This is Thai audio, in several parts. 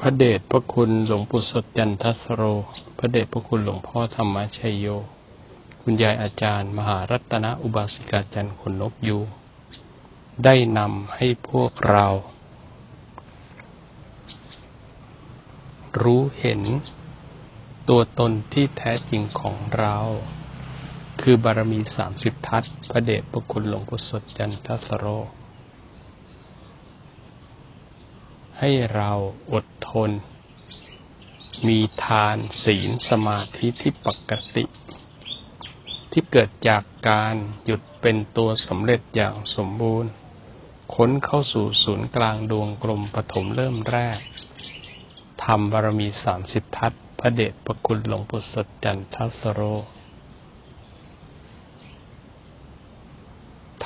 พระเดชพระคุณหลวงปู่สดจันทสโร พระเดชพระคุณหลวงพ่อธรรมชัยโย คุณยายอาจารย์ มหารัตนอุบาสิกาจันทร์ขนนกยูได้นำให้พวกเรา รู้เห็น ตัวตนที่แท้จริงของเรา คือบารมีสามสิบทัศพระเดชพระคุณหลวงปู่สดจันทสโร ให้เราอดทน มีทานศีลสมาธิที่ปกติ ที่เกิดจากการหยุดเป็นตัวสำเร็จอย่างสมบูรณ์ ค้นเข้าสู่ศูนย์กลางดวงกลมปฐมเริ่มแรกทำบารมีสามสิบทัศพระเดชพระคุณหลวงปู่สดจันทสโร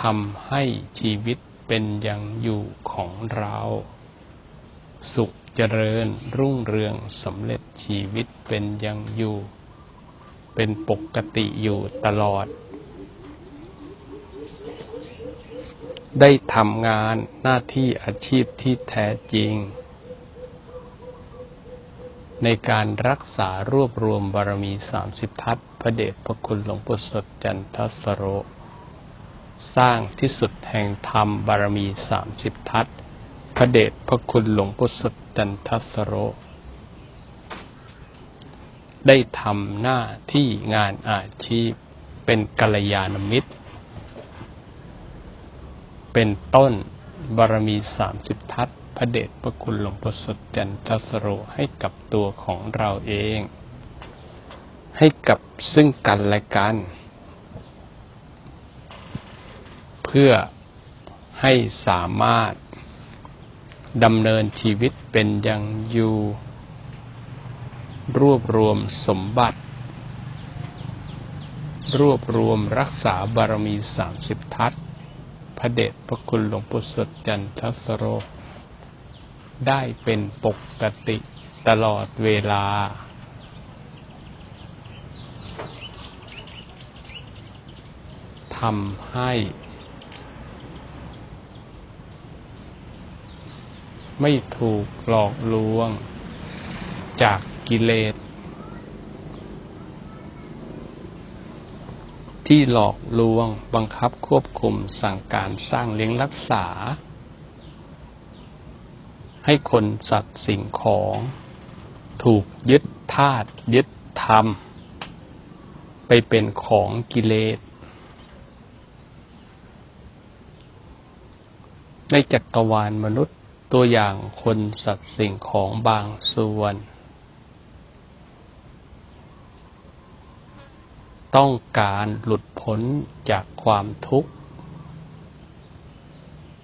ทำให้ชีวิตเป็นอย่างอยู่ของเรา สุขเจริญ รุ่งเรืองสำเร็จชีวิตเป็นอย่างอยู่ เป็นปกติอยู่ตลอด ได้ทำงานหน้าที่อาชีพที่แท้จริง ในการรักษารวบรวมบารมีสามสิบทัศพระเดชพระคุณหลวงปู่สดจันทสโร สร้างที่สุดแห่งธรรมบารมีสามสิบทัศน์ พระเดชพระคุณหลวงปู่สดจันทสโร ได้ทำหน้าที่งานอาชีพเป็นกัลยาณมิตร เป็นต้นบารมีสามสิบทัศพระเดชพระคุณหลวงปู่สดจันทสโรให้กับตัวของเราเอง ให้กับซึ่งกันและกัน เพื่อให้สามารถ ดำเนินชีวิตเป็นอย่างอยู่ รวบรวมสมบัติ รวบรวมรักษาบารมีสามสิบทัศพระเดชพระคุณหลวงปู่สดจันทสโร ได้เป็นปกติตลอดเวลา ทำให้ ไม่ถูกหลอกลวง จากกิเลส ที่หลอกลวงบังคับควบคุมสั่งการสร้างเลี้ยงรักษา ให้คนสัตว์สิ่งของ ถูกยึดธาตุยึดธรรม ไปเป็นของกิเลสในจักรวาลมนุษย์ ตัวอย่างคนสัตว์สิ่งของบางส่วน ต้องการหลุดพ้นจากความทุกข์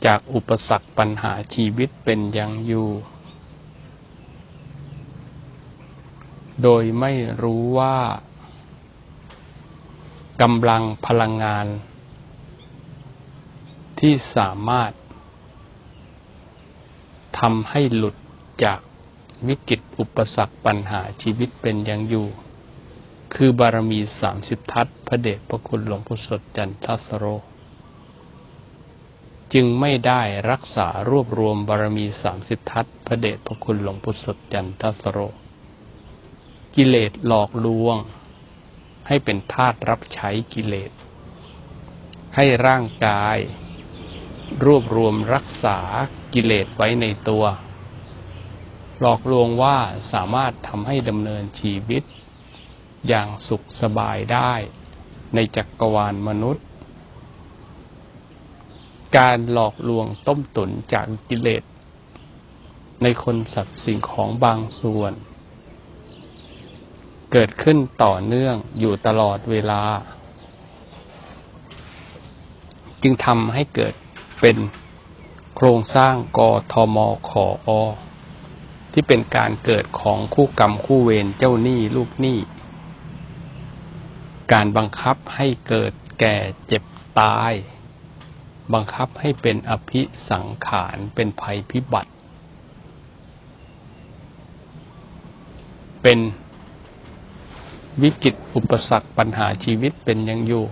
จากอุปสรรคปัญหาชีวิตเป็นอย่างอยู่ โดยไม่รู้ว่ากำลังพลังงาน ที่สามารถ ทำให้หลุดจากวิกฤตอุปสรรคปัญหาชีวิตเป็นอย่างอยู่ คือบารมีสามสิบทัศพระเดชพระคุณหลวงพุทธสดจันทสโร จึงไม่ได้รักษารวบรวมบารมีสามสิบทัศพระเดชพระคุณหลวงพุทธสดจันทสโร กิเลสหลอกลวง ให้เป็นทาสรับใช้กิเลส ให้ร่างกาย รวบรวมรักษากิเลสไว้ในตัว หลอกลวงว่าสามารถทำให้ดำเนินชีวิต อย่างสุขสบายได้ในจักรวาลมนุษย์ การหลอกลวงต้มตุนจากกิเลส ในคนสัตว์สิ่งของบางส่วน เกิดขึ้นต่อเนื่องอยู่ตลอดเวลา จึงทำให้เกิด เป็นโครงสร้างกทมขออที่เป็นการเกิดของคู่กรรมคู่เวรเจ้าหนี้ลูกหนี้ การบังคับให้เกิดแก่เจ็บตาย บังคับให้เป็นอภิสังขารเป็นภัยพิบัติ เป็นวิกฤตอุปสรรคปัญหาชีวิตเป็นยังอยู่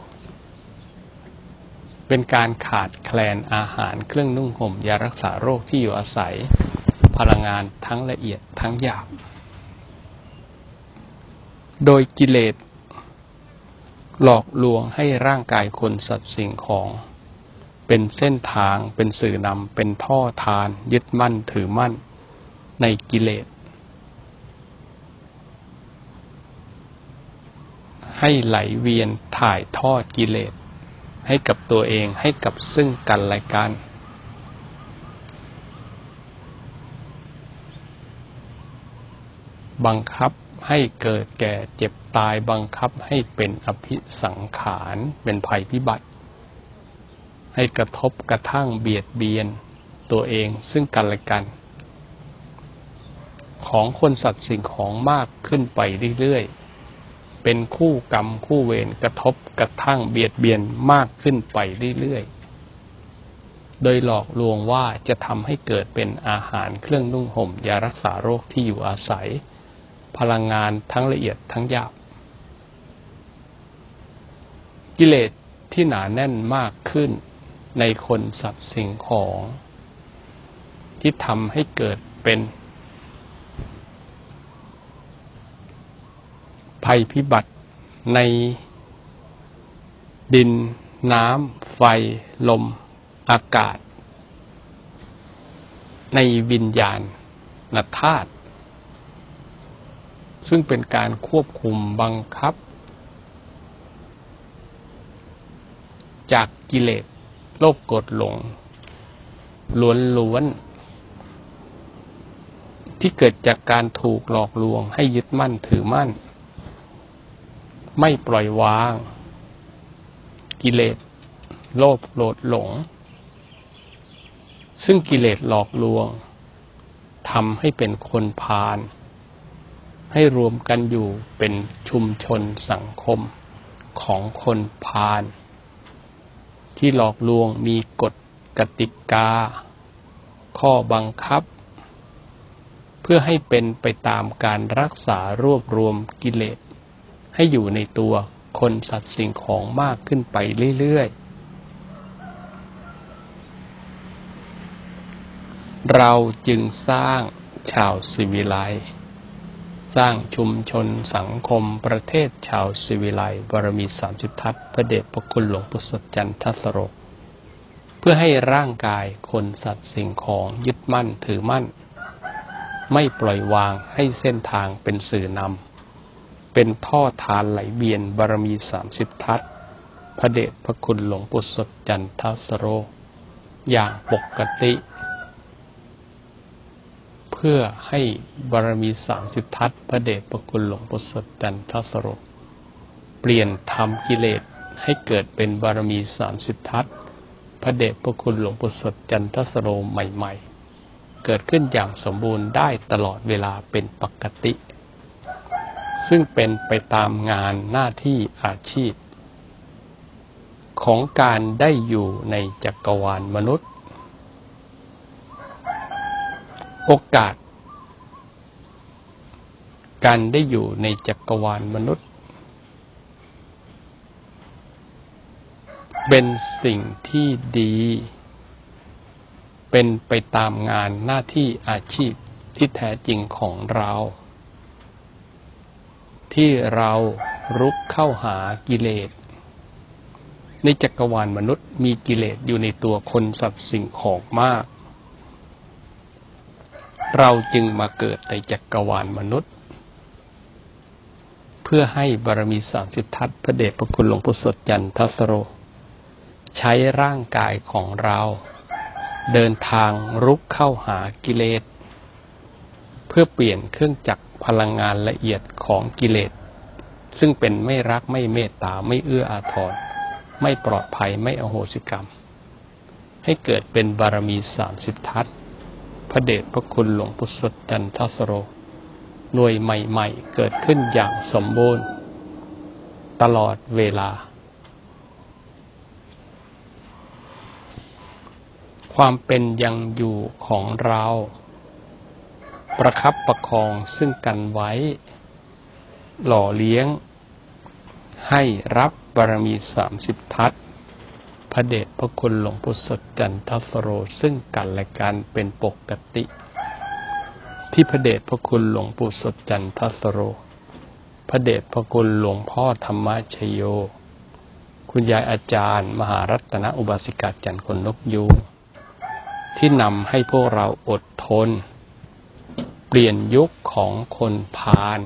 เป็นการขาดแคลนอาหารเครื่องนุ่งห่มยารักษาโรคที่อยู่อาศัย พลังงานทั้งละเอียดทั้งหยาบ โดยกิเลสหลอกลวงให้ร่างกายคนสัตว์สิ่งของ เป็นเส้นทางเป็นสื่อนำเป็นท่อทาน ยึดมั่นถือมั่นในกิเลส ให้ไหลเวียนถ่ายทอดกิเลส ให้กับตัวเองให้กับซึ่งกันและกัน บังคับให้เกิดแก่เจ็บตายบังคับให้เป็นอภิสังขารเป็นภัยพิบัติ ให้กระทบกระทั่งเบียดเบียนตัวเองซึ่งกันและกัน ของคนสัตว์สิ่งของมากขึ้นไปเรื่อยๆ เป็นคู่กรรมคู่เวรกระทบกระทั่งเบียดเบียนมากขึ้นไปเรื่อยๆ โดยหลอกลวงว่าจะทำให้เกิดเป็นอาหารเครื่องนุ่งห่มยารักษาโรคที่อยู่อาศัย พลังงานทั้งละเอียดทั้งหยาบ กิเลสที่หนาแน่นมากขึ้นในคนสัตว์สิ่งของ ที่ทำให้เกิดเป็น ภัยพิบัติในดิน น้ำ ไฟ ลม อากาศ ในวิญญาณนธาตุซึ่งเป็นการควบคุมบังคับ จากกิเลสโลภกดหลง ล้วนล้วนที่เกิดจากการถูกหลอกลวงให้ยึดมั่นถือมั่น ไม่ปล่อยวาง กิเลสโลภโกรธหลง ซึ่งกิเลสหลอกลวงทำให้เป็นคนพาลให้รวมกันอยู่เป็นชุมชนสังคมของคนพาลที่หลอกลวงมีกฎกติกา ข้อบังคับ เพื่อให้เป็นไปตามการรักษารวบรวมกิเลส ให้อยู่ในตัวคนสัตว์สิ่งของมากขึ้นไปเรื่อยๆ เราจึงสร้างชาวสิวิไลสร้างชุมชนสังคมประเทศชาวสิวิไลบารมีสามสิบทัศพระเดชพระคุณหลวงปู่สดจันทสโรเพื่อให้ร่างกายคนสัตว์สิ่งของยึดมั่นถือมั่น ไม่ปล่อยวางให้เส้นทางเป็นสื่อนำ เป็นท่อทานไหลเวียนบารมีสามสิบทัศพระเดชพระคุณหลวงปู่สดจันทสโร อย่างปกติ เพื่อให้บารมีสามสิบทัศพระเดชพระคุณหลวงปู่สดจันทสโร เปลี่ยนทำกิเลสให้เกิดเป็นบารมีสามสิบทัศพระเดชพระคุณหลวงปู่สดจันทสโรใหม่ ๆ เกิดขึ้นอย่างสมบูรณ์ได้ตลอดเวลาเป็นปกติ ซึ่งเป็นไปตามงานหน้าที่อาชีพ ของการได้อยู่ในจักรวาลมนุษย์ โอกาส การได้อยู่ในจักรวาลมนุษย์ เป็นสิ่งที่ดี เป็นไปตามงานหน้าที่อาชีพที่แท้จริงของเรา ที่เรารุกเข้าหากิเลส ในจักรวาลมนุษย์มีกิเลสอยู่ในตัวคนสัตว์สิ่งของมาก เราจึงมาเกิดในจักรวาลมนุษย์ เพื่อให้บารมีสามสิบทัศพระเดชพระคุณหลวงปู่สดยันทัสโร ใช้ร่างกายของเรา เดินทางรุกเข้าหากิเลส เพื่อเปลี่ยนเครื่องจักร พลังงานละเอียดของกิเลส ซึ่งเป็นไม่รักไม่เมตตาไม่เอื้ออาทร ไม่ปลอดภัยไม่อโหสิกรรม ให้เกิดเป็นบารมีสามสิบทัศพระเดชพระคุณหลวงปู่สดจันทสโร หน่วยใหม่ ๆ เกิดขึ้นอย่างสมบูรณ์ ตลอดเวลา ความเป็นยังอยู่ของเรา ประคับประคองซึ่งกันไว้ หล่อเลี้ยง ให้รับบารมีสามสิบทัศพระเดชพระคุณหลวงปู่สดจันทสโรซึ่งกันและกันเป็นปกติ ที่พระเดชพระคุณหลวงปู่สดจันทสโร พระเดชพระคุณหลวงพ่อธรรมชโย คุณยายอาจารย์ มหารัตนอุบาสิกาจันทร์คนนกยูงที่นำให้พวกเราอดทน เปลี่ยนยุคของคนพาล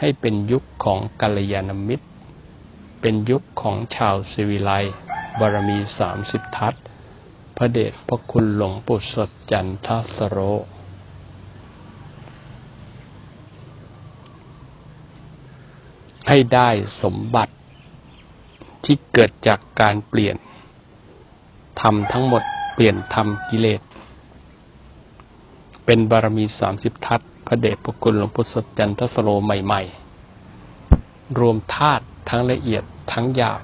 ให้เป็นยุคของกัลยาณมิตร เป็นยุคของชาวสิวิไลบารมีสามสิบทัศพระเดชพระคุณหลวงปู่สดจันทสโรให้ได้สมบัติที่เกิดจากการเปลี่ยนทำทั้งหมดเปลี่ยนทำกิเลส เป็นบารมีสามสิบทัศพระเดชพระคุณหลวงพุทธจันทสโลใหม่ ๆ รวมธาตุทั้งละเอียดทั้งหยาบ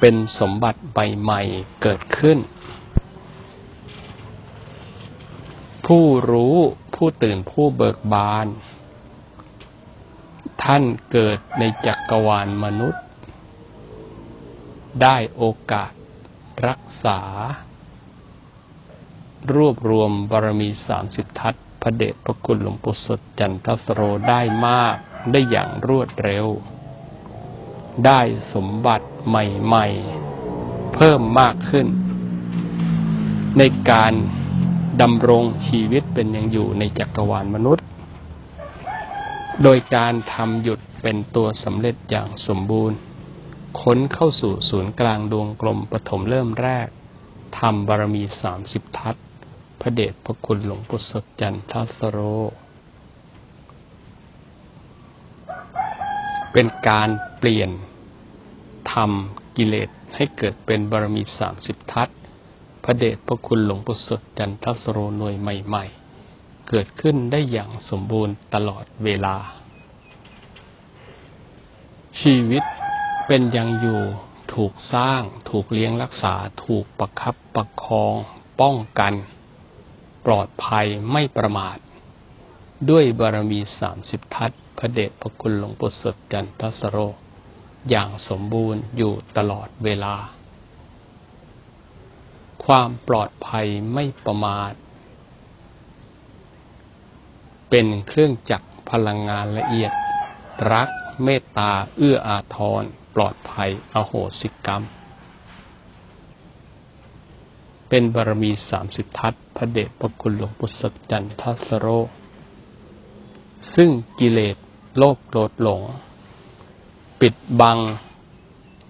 เป็นสมบัติใหม่ๆเกิดขึ้น ผู้รู้ผู้ตื่นผู้เบิกบาน ท่านเกิดในจักรวาลมนุษย์ ได้โอกาสรักษา รวบรวมบารมีสามสิบทัศพระเดชพระคุณหลวงปู่สดจันทสโรได้มากได้อย่างรวดเร็ว ได้สมบัติใหม่ๆ เพิ่มมากขึ้น ในการดำรงชีวิตเป็นอย่างอยู่ในจักรวาลมนุษย์ โดยการทำหยุดเป็นตัวสำเร็จอย่างสมบูรณ์ ค้นเข้าสู่ศูนย์กลางดวงกลมปฐมเริ่มแรกทำบารมีสามสิบทัศ พระเดชพระคุณหลวงปู่สดจันทสโร เป็นการเปลี่ยนทำกิเลสให้เกิดเป็นบารมีสามสิบทัศพระเดชพระคุณหลวงปู่สดจันทสโรหน่วยใหม่ ๆ เกิดขึ้นได้อย่างสมบูรณ์ตลอดเวลา ชีวิตเป็นยังอยู่ถูกสร้าง ถูกเลี้ยงรักษา ถูกประคับประคอง ป้องกัน ปลอดภัยไม่ประมาท ด้วยบารมีสามสิบทัศพระเดชพระคุณหลวงปู่สดจันทสโร อย่างสมบูรณ์อยู่ตลอดเวลา ความปลอดภัยไม่ประมาท เป็นเครื่องจักรพลังงานละเอียด รักเมตตาเอื้ออาทร ปลอดภัย อโหสิกรรม เป็นบารมีสามสิบทัศพระเดชพระคุณหลวงปู่สดจันทัสโร ซึ่งกิเลสโลภโกรธหลง ปิดบัง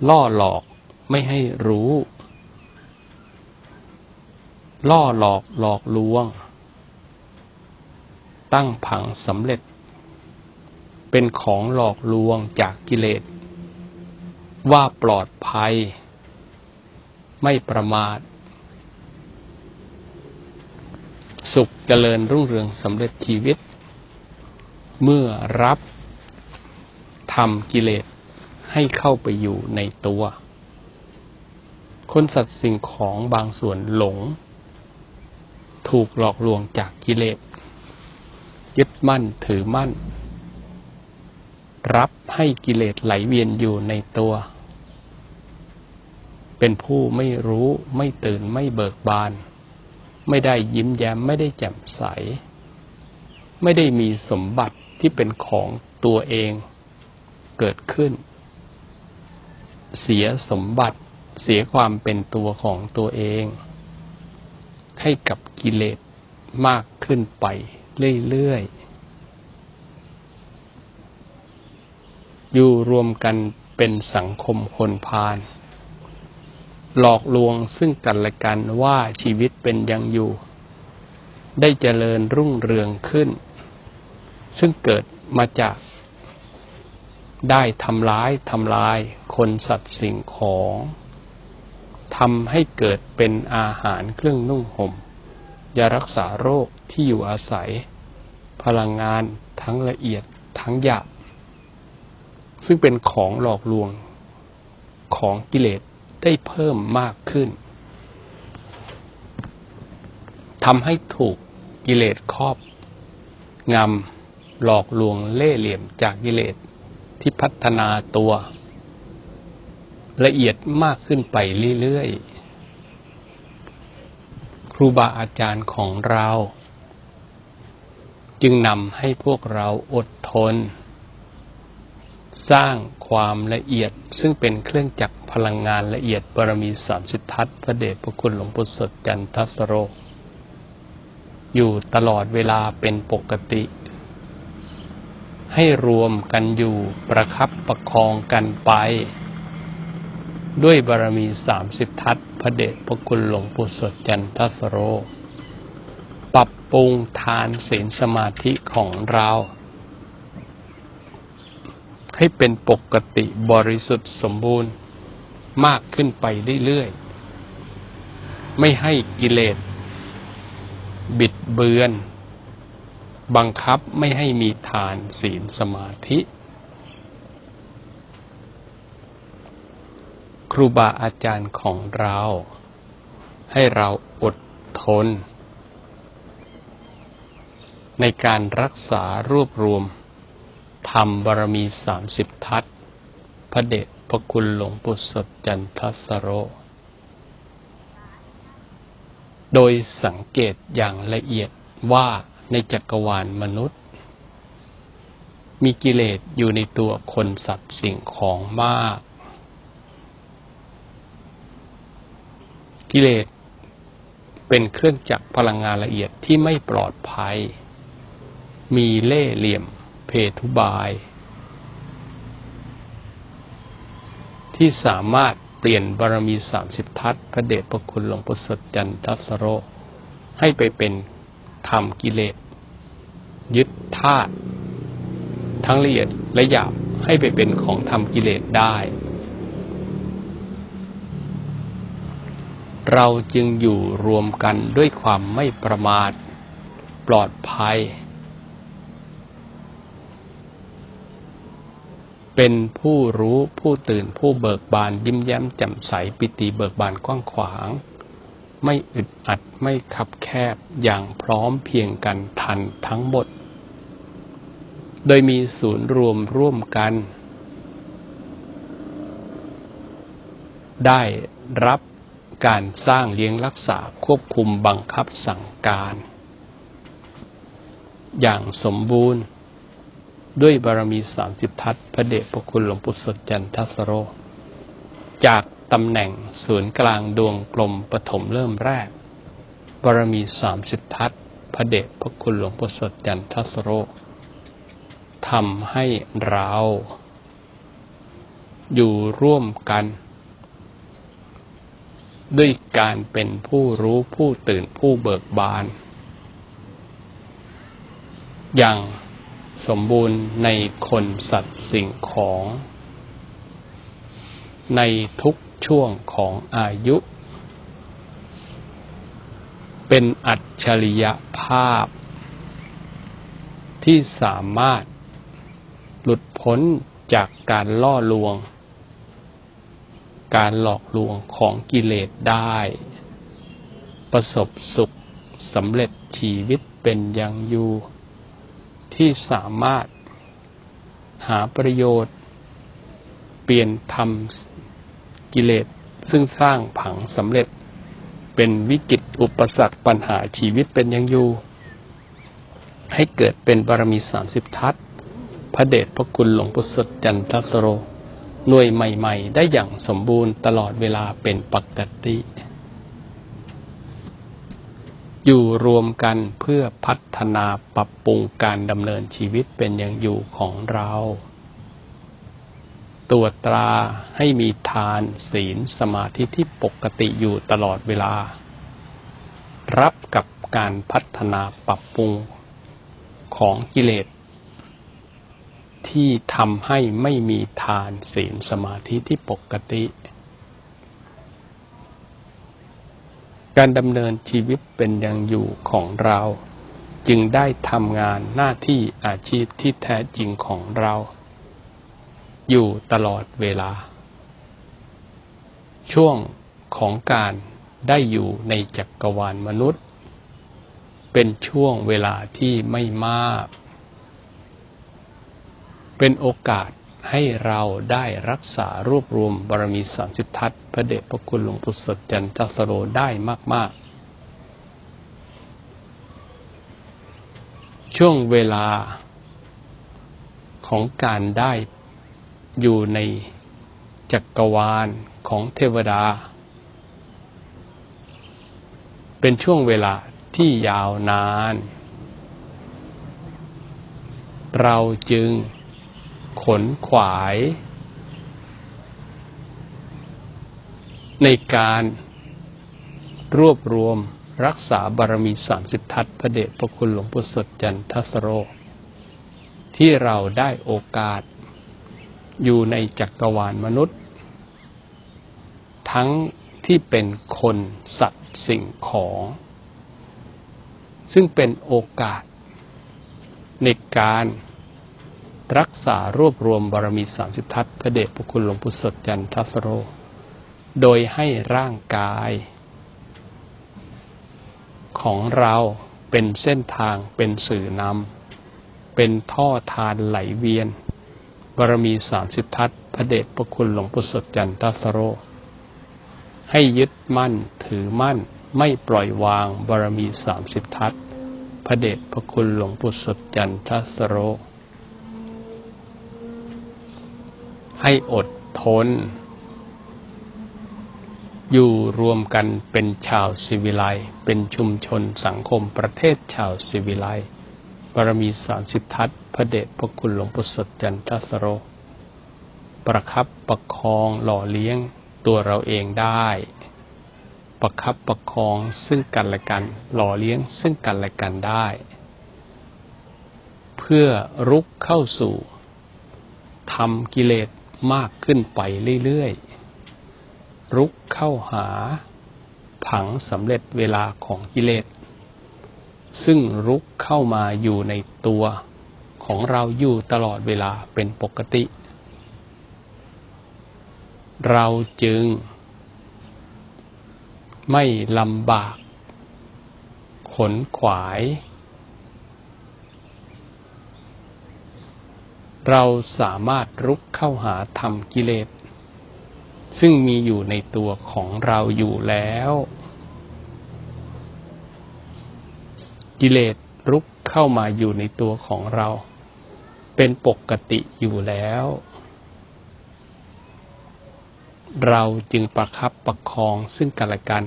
ล่อหลอกไม่ให้รู้ ล่อหลอกหลอกลวง ตั้งผังสำเร็จ เป็นของหลอกลวงจากกิเลส ว่าปลอดภัย ไม่ประมาท สุขเจริญรุ่งเรืองสำเร็จชีวิต เมื่อรับทำกิเลสให้เข้าไปอยู่ในตัว คนสัตว์สิ่งของบางส่วนหลง ถูกหลอกลวงจากกิเลสยึดมั่นถือมั่น รับให้กิเลสไหลเวียนอยู่ในตัว เป็นผู้ไม่รู้ไม่ตื่นไม่เบิกบาน ไม่ได้ยิ้มแย้มไม่ได้แจ่มใส ไม่ได้มีสมบัติที่เป็นของตัวเองเกิดขึ้น เสียสมบัติเสียความเป็นตัวของตัวเอง ให้กับกิเลสมากขึ้นไปเรื่อยๆ อยู่รวมกันเป็นสังคมคนพาล หลอกลวงซึ่งกันและกันว่าชีวิตเป็นยังอยู่ ได้เจริญรุ่งเรืองขึ้น ซึ่งเกิดมาจากได้ทำร้ายทำลายคนสัตว์สิ่งของทำให้เกิดเป็นอาหารเครื่องนุ่งห่มยารักษาโรคที่อยู่อาศัย พลังงานทั้งละเอียดทั้งหยาบซึ่งเป็นของหลอกลวงของกิเลส ได้เพิ่มมากขึ้นทำให้ถูกกิเลสครอบงำหลอกลวงเล่เหลี่ยมจากกิเลสที่พัฒนาตัว ละเอียดมากขึ้นไปเรื่อยๆ ครูบาอาจารย์ของเรา จึงนำให้พวกเราอดทน สร้างความละเอียด ซึ่งเป็นเครื่องจักรพลังงานละเอียดบารมีสามสิททัศพระเดชพระคุณหลวงปู่สดจันทสโร อยู่ตลอดเวลาเป็นปกติ ให้รวมกันอยู่ประคับประคองกันไป ด้วยบารมีสามสิบทัศพระเดชพระคุณหลวงปู่สดจันทสโร ปรับปรุงทานศีลสมาธิของเรา ให้เป็นปกติบริสุทธิ์สมบูรณ์มากขึ้นไปเรื่อยๆ ไม่ให้กิเลส บิดเบือน บังคับไม่ให้มีทานศีลสมาธิ ครูบาอาจารย์ของเรา ให้เราอดทน ในการรักษารวบรวม ทำบารมีสามสิบทัศพระเดชพระคุณหลวงปู่สดจันทสโร โดยสังเกตอย่างละเอียดว่าในจักรวาลมนุษย์ มีกิเลสอยู่ในตัวคนสัตว์สิ่งของมาก กิเลสเป็นเครื่องจักรพลังงานละเอียดที่ไม่ปลอดภัย มีเล่เหลี่ยม เพทุบาย ที่สามารถเปลี่ยนบารมีสามสิบทัศพระเดชพระคุณหลวงปู่สดจันทัสโร ให้ไปเป็นธรรมกิเลส ยึดธาตุทั้งละเอียดและหยาบให้ไปเป็นของธรรมกิเลสได้ เราจึงอยู่รวมกันด้วยความไม่ประมาท ปลอดภัย เป็นผู้รู้ผู้ตื่นผู้เบิกบาน ยิ้มแย้มแจ่มใสปิติเบิกบานกว้างขวาง ไม่อึดอัดไม่ขับแคบอย่างพร้อมเพียงกันทันทั้งหมด โดยมีศูนย์รวมร่วมกัน ได้รับการสร้างเลี้ยงรักษาควบคุมบังคับสั่งการ อย่างสมบูรณ์ ด้วยบารมีสามสิบทัศพระเดชพระคุณหลวงปู่สดจันทสโร จากตำแหน่งศูนย์กลางดวงกลมปฐมเริ่มแรก บารมีสามสิบทัศพระเดชพระคุณหลวงปู่สดจันทสโรทำให้เราอยู่ร่วมกัน ด้วยการเป็นผู้รู้ผู้ตื่นผู้เบิกบาน อย่าง สมบูรณ์ในคนสัตว์สิ่งของ ในทุกช่วงของอายุ เป็นอัจฉริยภาพ ที่สามารถหลุดพ้นจากการล่อลวง การหลอกลวงของกิเลสได้ ประสบสุขสำเร็จชีวิตเป็นอย่างอยู่ ที่สามารถหาประโยชน์ เปลี่ยนทำกิเลสซึ่งสร้างผังสำเร็จ เป็นวิกฤตอุปสรรคปัญหาชีวิตเป็นอย่างอยู่ ให้เกิดเป็นบารมีสามสิบทัศพระเดชพระคุณหลวงปู่สดจันทสโรหน่วยใหม่ ๆ ได้อย่างสมบูรณ์ตลอดเวลาเป็นปกติ อยู่รวมกันเพื่อพัฒนาปรับปรุงการดำเนินชีวิตเป็นอย่างอยู่ของเราตรวจตราให้มีทานศีลสมาธิที่ปกติอยู่ตลอดเวลา รับกับการพัฒนาปรับปรุงของกิเลสที่ทำให้ไม่มีทานศีลสมาธิที่ปกติ การดำเนินชีวิตเป็นอย่างอยู่ของเรา จึงได้ทำงานหน้าที่อาชีพที่แท้จริงของเรา อยู่ตลอดเวลา ช่วงของการได้อยู่ในจักรวาลมนุษย์ เป็นช่วงเวลาที่ไม่มาก เป็นโอกาส ให้เราได้รักษารวบรวมบารมีสามสิบทัศพระเดชพระคุณหลวงปู่สดจันทสโรได้มาก ๆ ช่วงเวลาของการได้อยู่ในจักรวาลของเทวดา เป็นช่วงเวลาที่ยาวนาน เราจึง ขนขวาย ในการรวบรวมรักษาบารมีสามสิบทัศน์พระเดชพระคุณหลวงปู่สดจันทสโร ที่เราได้โอกาสอยู่ในจักรวาลมนุษย์ ทั้งที่เป็นคนสัตว์สิ่งของ ซึ่งเป็นโอกาสในการ รักษารวบรวมบารมีสามสิบทัศพระเดชพระคุณหลวงปู่สดจันทสโร โดยให้ร่างกาย ของเราเป็นเส้นทางเป็นสื่อนำเป็นท่อทานไหลเวียนบารมีสามสิบทัศพระเดชพระคุณหลวงปู่สดจันทสโร ให้ยึดมั่นถือมั่นไม่ปล่อยวางบารมีสามสิบทัศพระเดชพระคุณหลวงปู่สดจันทสโร ให้อดทน อยู่รวมกันเป็นชาวสิวิไลเป็นชุมชนสังคมประเทศชาวสิวิไลบารมีสามสิบทัศพระเดชพระคุณหลวงปู่สดจันทสโร ประคับประคองหล่อเลี้ยงตัวเราเองได้ ประคับประคองซึ่งกันและกัน หล่อเลี้ยงซึ่งกันและกันได้ เพื่อรุกเข้าสู่ทำกิเลส มากขึ้นไปเรื่อยๆ รุกเข้าหาผังสำเร็จเวลาของกิเลส ซึ่งรุกเข้ามาอยู่ในตัวของเราอยู่ตลอดเวลาเป็นปกติ เราจึงไม่ลำบาก ขนขวาย เราสามารถรุกเข้าหาธรรมกิเลส ซึ่งมีอยู่ในตัวของเราอยู่แล้ว กิเลสรุกเข้ามาอยู่ในตัวของเรา เป็นปกติอยู่แล้ว เราจึงประคับประคองซึ่งกันและกัน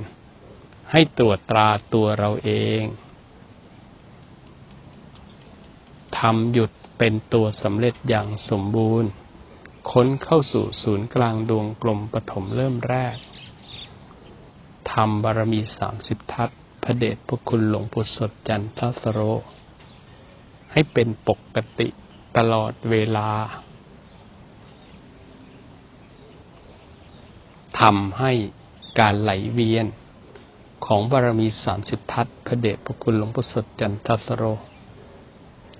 ให้ตรวจตราตัวเราเองทำหยุด เป็นตัวสำเร็จอย่างสมบูรณ์ ค้นเข้าสู่ศูนย์กลางดวงกลมปฐมเริ่มแรกทำบารมีสามสิบทัศพระเดชพระคุณหลวงปู่สดจันทสโร ให้เป็นปกติตลอดเวลาทำให้การไหลเวียนของบารมีสามสิบทัศพระเดชพระคุณหลวงปู่สดจันทสโร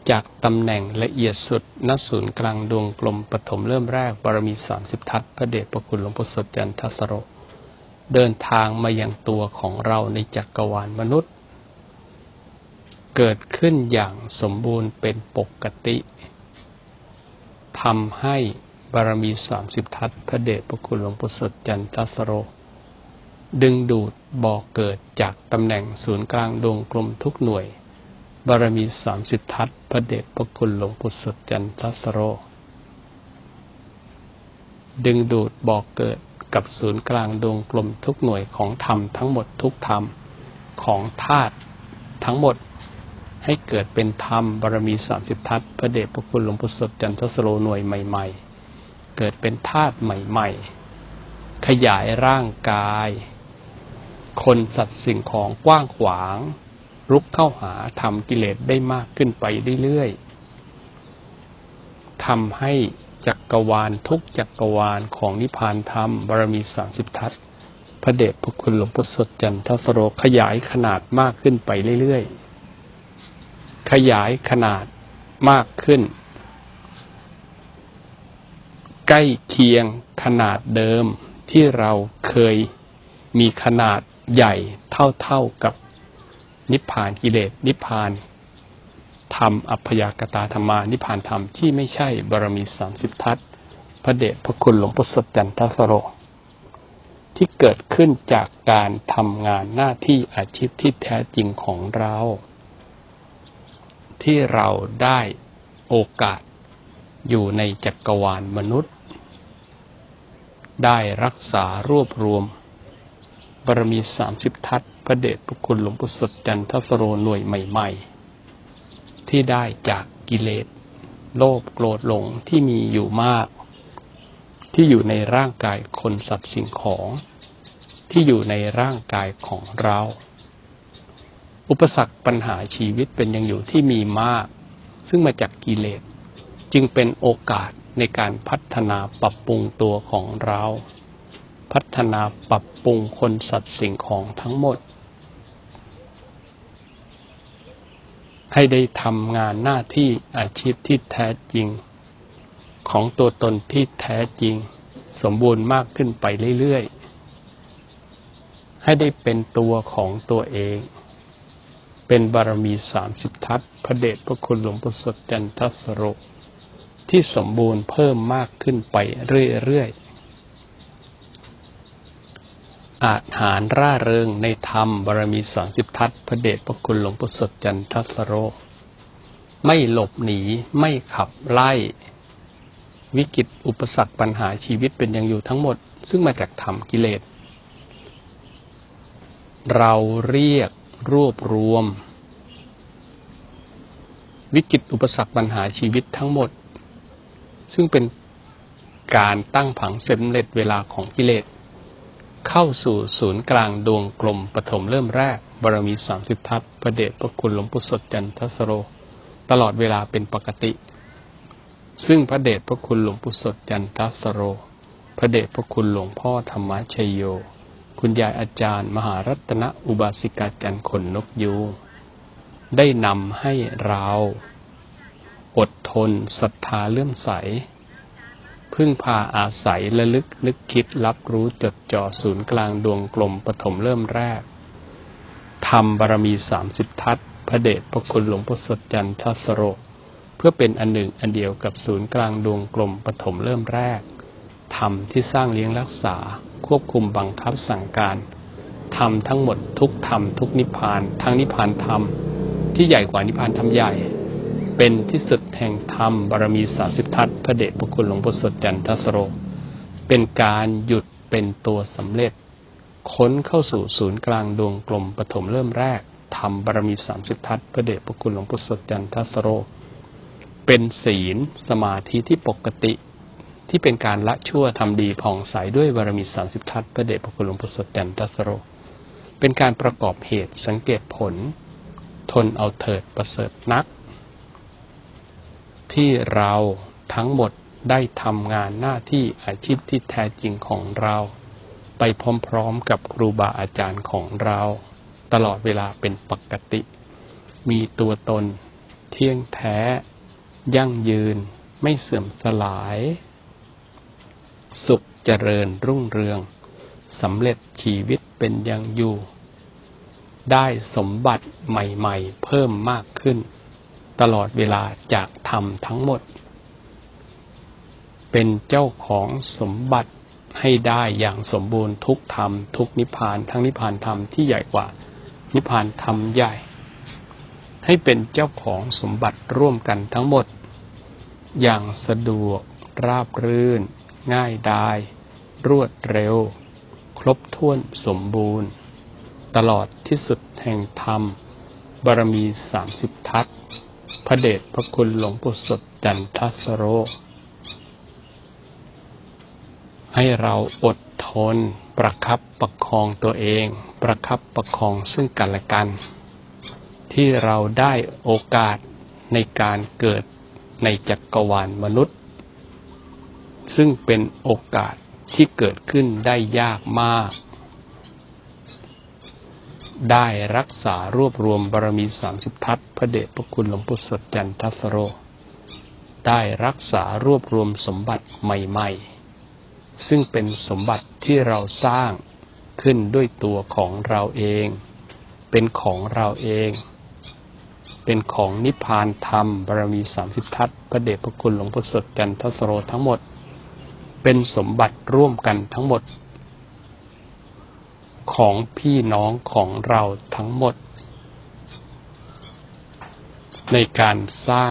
จากตำแหน่งละเอียดสุดณศูนย์กลางดวงกลมปฐมเริ่มแรกบารมีสามสิบทัศพระเดชพระคุณหลวงปู่สดจันทสโรเดินทางมายังตัวของเราในจักรวาลมนุษย์ เกิดขึ้นอย่างสมบูรณ์เป็นปกติทำให้บารมีสามสิบทัศพระเดชพระคุณหลวงปู่สดจันทสโรดึงดูดบ่อกเกิดจากตำแหน่งศูนย์กลางดวงกลมทุกหน่วย บารมีสามสิบทัศพระเดชพระคุณหลวงปู่สดจันทสโร ดึงดูดบอกเกิดกับศูนย์กลางดวงกลมทุกหน่วยของธรรมทั้งหมดทุกธรรมของธาตุทั้งหมดให้เกิดเป็นธรรมบารมีสามสิบทัศพระเดชพระคุณหลวงปู่สดจันทสโรหน่วยใหม่ ๆ เกิดเป็นธาตุใหม่ ๆ ขยายร่างกาย คนสัตว์สิ่งของกว้างขวาง รุกเข้าหาทำกิเลสได้มากขึ้นไปเรื่อยๆทำให้จักรวาลทุกจักรวาลของนิพพานธรรมบารมีสามสิบทัศพระเดชพระคุณหลวงปู่สดจันทสโรขยายขนาดมากขึ้นไปเรื่อยๆ ขยายขนาดมากขึ้น ใกล้เคียงขนาดเดิมที่เราเคยมีขนาดใหญ่เท่าๆกับ นิพพานกิเลส นิพพานธรรมอัพยากตาธรรมานิพพานธรรมที่ไม่ใช่บารมีสามสิบทัศพระเดชพระคุณหลวงปู่สดจันทสโร ที่เกิดขึ้นจากการทำงานหน้าที่อาชีพที่แท้จริงของเราทที่เราได้โอกาสอยู่ในจักรวาลมนุษย์ ได้รักษารวบรวมบารมีสามสิบทัศ พระเดชพระคุณหลวงปู่สดจันทสโรหน่วยใหม่ ๆ ที่ได้จากกิเลส โลภโกรธหลงที่มีอยู่มาก ที่อยู่ในร่างกายคนสัตว์สิ่งของ ที่อยู่ในร่างกายของเรา อุปสรรคปัญหาชีวิตเป็นยังอยู่ที่มีมาก ซึ่งมาจากกิเลส จึงเป็นโอกาสในการพัฒนาปรับปรุงตัวของเรา พัฒนาปรับปรุงคนสัตว์สิ่งของทั้งหมด ให้ได้ทำงานหน้าที่อาชีพที่แท้จริง ของตัวตนที่แท้จริง สมบูรณ์มากขึ้นไปเรื่อยๆ ให้ได้เป็นตัวของตัวเอง เป็นบารมีสามสิบทัศพระเดชพระคุณหลวงปู่สดจันทสโรที่สมบูรณ์เพิ่มมากขึ้นไปเรื่อยๆ อาหารร่าเริงในธรรมบารมีสามสิบทัศพระเดชพระคุณหลวงปู่สดจันทสโร ไม่หลบหนีไม่ขับไล่ วิกฤตอุปสรรคปัญหาชีวิตเป็นอย่างอยู่ทั้งหมด ซึ่งมาจากธรรมกิเลส เราเรียกรวบรวม วิกฤตอุปสรรคปัญหาชีวิตทั้งหมด ซึ่งเป็นการตั้งผังเสร็จเร็จเวลาของกิเลส เข้าสู่ศูนย์กลางดวงกลมปฐมเริ่มแรก บารมีสามสิบทัศพระเดชพระคุณหลวงปู่สดจันทสโร ตลอดเวลาเป็นปกติ ซึ่งพระเดชพระคุณหลวงปู่สดจันทสโร พระเดชพระคุณหลวงพ่อธรรมชยโย คุณยายอาจารย์ มหารัตนอุบาสิกาจันทร์ขนนกยูงได้นำให้เรา อดทนศรัทธาเลื่อมใส พึ่งพาอาศัยระลึกนึกคิดรับรู้จดจ่อศูนย์กลางดวงกลมปฐมเริ่มแรกทำบารมีสามสิบทัศพระเดชพระคุณหลวงพ่อสดจันทสโรเพื่อเป็นอันหนึ่งอันเดียวกับศูนย์กลางดวงกลมปฐมเริ่มแรกธรรมที่สร้างเลี้ยงรักษา ควบคุมบังคับสั่งการธรรมทั้งหมดทุกธรรมทุกนิพพานทั้งนิพพานธรรมที่ใหญ่กว่านิพพานธรรมใหญ่ เป็นที่สุดแห่งธรรมบารมีสามสิบทัศพระเดชพระคุณหลวงพ่อสดจันทสโร เป็นการหยุดเป็นตัวสำเร็จ ค้นเข้าสู่ศูนย์กลางดวงกลมปฐมเริ่มแรกทำบารมีสามสิบทัศพระเดชพระคุณหลวงพ่อสดจันทสโร เป็นศีลสมาธิที่ปกติที่เป็นการละชั่วทำดีผ่องใสด้วยบารมีสามสิบทัศพระเดชพระคุณหลวงพ่อสดจันทสโร เป็นการประกอบเหตุสังเกตผล ทนเอาเถิดประเสริฐนัก ที่เราทั้งหมดได้ทำงานหน้าที่อาชีพที่แท้จริงของเรา ไปพร้อมๆกับครูบาอาจารย์ของเรา ตลอดเวลาเป็นปกติ มีตัวตน เที่ยงแท้ ยั่งยืน ไม่เสื่อมสลาย สุขเจริญรุ่งเรืองสำเร็จชีวิตเป็นยังอยู่ ได้สมบัติใหม่ ๆ เพิ่มมากขึ้น ตลอดเวลาจากธรรมทั้งหมด เป็นเจ้าของสมบัติให้ได้อย่างสมบูรณ์ทุกธรรมทุกนิพพานทั้งนิพพานธรรมที่ใหญ่กว่า นิพพานธรรมใหญ่ ให้เป็นเจ้าของสมบัติร่วมกันทั้งหมด อย่างสะดวก ราบรื่น ง่ายดาย รวดเร็ว ครบถ้วนสมบูรณ์ ตลอดที่สุดแห่งธรรมบารมีสามสิบทัศ พระเดชพระคุณหลวงปู่สดจันทสโร ให้เราอดทน ประคับประคองตัวเอง ประคับประคองซึ่งกันและกัน ที่เราได้โอกาสในการเกิดในจักรวาลมนุษย์ ซึ่งเป็นโอกาสที่เกิดขึ้นได้ยากมาก ได้รักษารวบรวมบารมีสามสิบทัศพระเดชพระคุณหลวงปู่สดจันทสโร ได้รักษารวบรวมสมบัติใหม่ ๆ ซึ่งเป็นสมบัติที่เราสร้างขึ้นด้วยตัวของเราเอง เป็นของเราเอง เป็นของนิพพานธรรมบารมีสามสิบทัศพระเดชพระคุณหลวงพ่อสดจันทสโรทั้งหมด เป็นสมบัติร่วมกันทั้งหมด ของพี่น้องของเราทั้งหมด ในการสร้าง